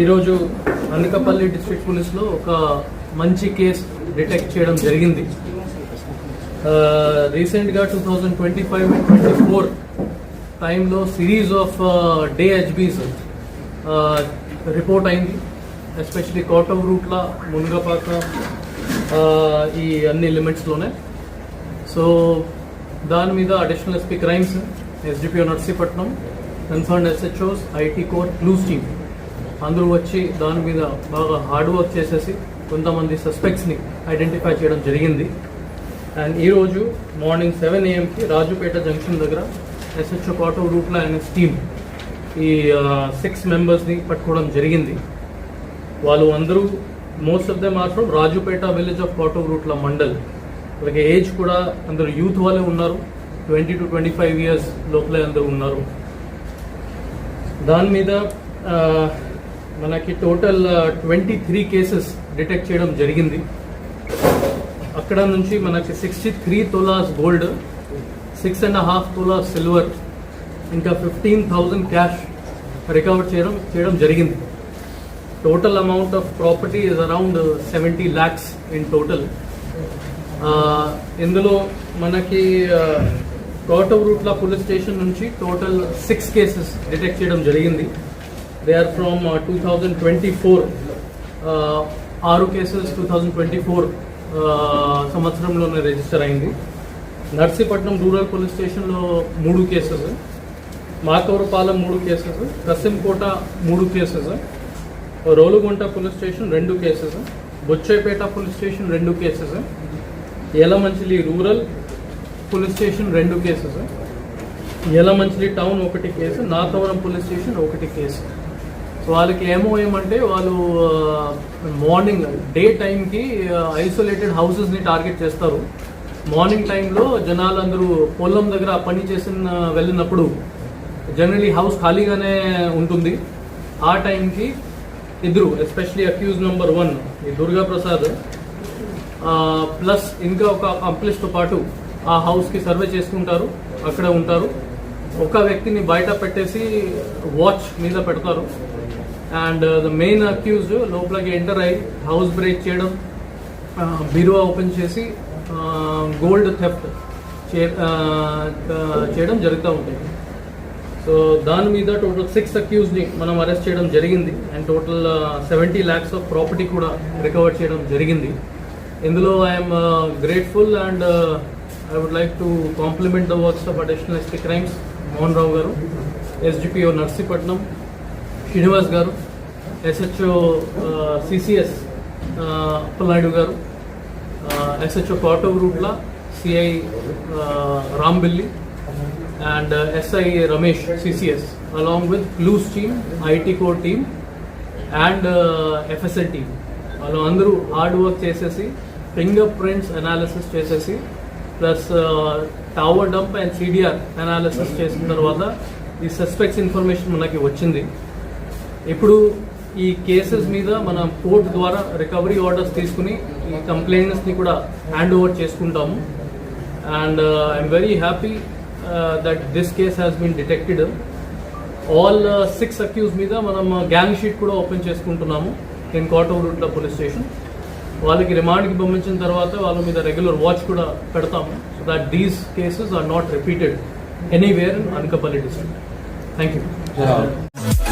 ఈరోజు అనకపల్లి డిస్ట్రిక్ట్ పోలీస్లో ఒక మంచి కేసు డిటెక్ట్ చేయడం జరిగింది. రీసెంట్గా two thousand twenty five and twenty four టైంలో series of the HBs report అయింది. ఎస్పెషలీ కోటం రూట్ల మునగపాక ఈ అన్ని లిమిట్స్లోనే సో దాని మీద additional SP crimes SDPO Narsipatnam concern SHOs IT core blues team అందరూ వచ్చి దాని మీద బాగా హార్డ్ వర్క్ చేసేసి కొంతమంది సస్పెక్ట్స్ని ఐడెంటిఫై చేయడం జరిగింది. అండ్ ఈరోజు మార్నింగ్ సెవెన్ ఏఎంకి రాజుపేట జంక్షన్ దగ్గర ఎస్హెచ్ఓ కోటో రూట్లో అనే స్టీమ్ ఈ సిక్స్ మెంబర్స్ని పట్టుకోవడం జరిగింది. వాళ్ళు అందరూ మోస్ట్ ఆఫ్ దే మాత్రం Rajupeta village of Kotauratla mandal. అలాగే ఏజ్ కూడా అందరూ యూత్ వాళ్ళే ఉన్నారు. Twenty to twenty five years లోపలే అందరూ ఉన్నారు. దాని మీద మనకి total twenty three cases detect చేయడం జరిగింది. అక్కడ నుంచి మనకి sixty three tolas gold six and half tolas silver ఇంకా ఫిఫ్టీన్ థౌజండ్ క్యాష్ రికవర్ చేయడం చేయడం జరిగింది. Total amount of property is around seventy lakhs in total ఇందులో మనకి కోటవ్ రూట్ల పోలీస్ స్టేషన్ నుంచి టోటల్ సిక్స్ కేసెస్ డిటెక్ట్ చేయడం జరిగింది. They are from two thousand twenty four ఆరు cases two thousand twenty four సంవత్సరంలోనే రిజిస్టర్ అయింది. నర్సీపట్నం రూరల్ పోలీస్ స్టేషన్లో మూడు కేసెస్ మాకవరపాలెం మూడు కేసెస్ కసింకోట మూడు కేసెస్ రోలుగుంట పోలీస్ స్టేషన్ రెండు కేసెస్ బొచ్చేపేట పోలీస్ స్టేషన్ రెండు cases Yelamanchili rural police station రెండు కేసెస్ యలమంచిలి టౌన్ ఒకటి కేసు నాతవరం పోలీస్ స్టేషన్ ఒకటి కేసు వాళ్ళకి ఏమో ఏమంటే వాళ్ళు మార్నింగ్ డే టైంకి ఐసోలేటెడ్ హౌసెస్ని టార్గెట్ చేస్తారు. మార్నింగ్ టైంలో జనాలందరూ పొలం దగ్గర పని చేసిన వెళ్ళినప్పుడు జనరలీ హౌస్ ఖాళీగానే ఉంటుంది. ఆ టైంకి ఇద్దరు ఎస్పెషలీ అక్యూజ్ నెంబర్ వన్ ఈ దుర్గా ప్రసాద్ ప్లస్ ఇంకా ఒక కంప్లెక్స్తో పాటు ఆ హౌస్కి సర్వే చేసుకుంటారు అక్కడ ఉంటారు. ఒక వ్యక్తిని బయట పెట్టేసి వాచ్ మీద పెడతారు. అండ్ ద మెయిన్ అక్యూజ్ లోపలికి ఎంటర్ అయ్యి హౌస్ బ్రేక్ చేయడం బీరువా ఓపెన్ చేసి గోల్డ్ థెఫ్ట్ చేయడం జరుగుతూ ఉంటుంది సో దాని మీద టోటల్ సిక్స్ అక్యూజ్ని మనం అరెస్ట్ చేయడం జరిగింది. And total seventy lakhs of property కూడా రికవర్ చేయడం జరిగింది. ఇందులో I'm grateful and I would like to compliment the works of additional SP crimes Mohan Rao garu SDPO Narsipatnam Srinivas garu SHO CCS Appalanaidu garu SHO Kotauratla CI Rambilli and SI Ramesh CCS along with blues team IT core team and FSL team. వాళ్ళు అందరూ hard work చేసేసి finger prints analysis చేసేసి plus tower dump and CDR analysis చేసిన తర్వాత ఈ suspects information మనకి వచ్చింది. ఇప్పుడు ఈ కేసెస్ మీద మన కోర్టు ద్వారా రికవరీ ఆర్డర్స్ తీసుకుని ఈ కంప్లైంట్స్ని కూడా హ్యాండ్ ఓవర్ చేసుకుంటాము. And I'm very happy that this case has been detected all six accused మీద మనం uh, గ్యాంగ్ షీట్ కూడా ఓపెన్ చేసుకుంటున్నాము ఇన్ కోటవ్ రూట్ల పోలీస్ స్టేషన్ వాళ్ళకి రిమాండ్కి పంపించిన తర్వాత వాళ్ళ మీద రెగ్యులర్ వాచ్ కూడా పెడతాము. So that these cases are not repeated anywhere in Anakapalli district thank you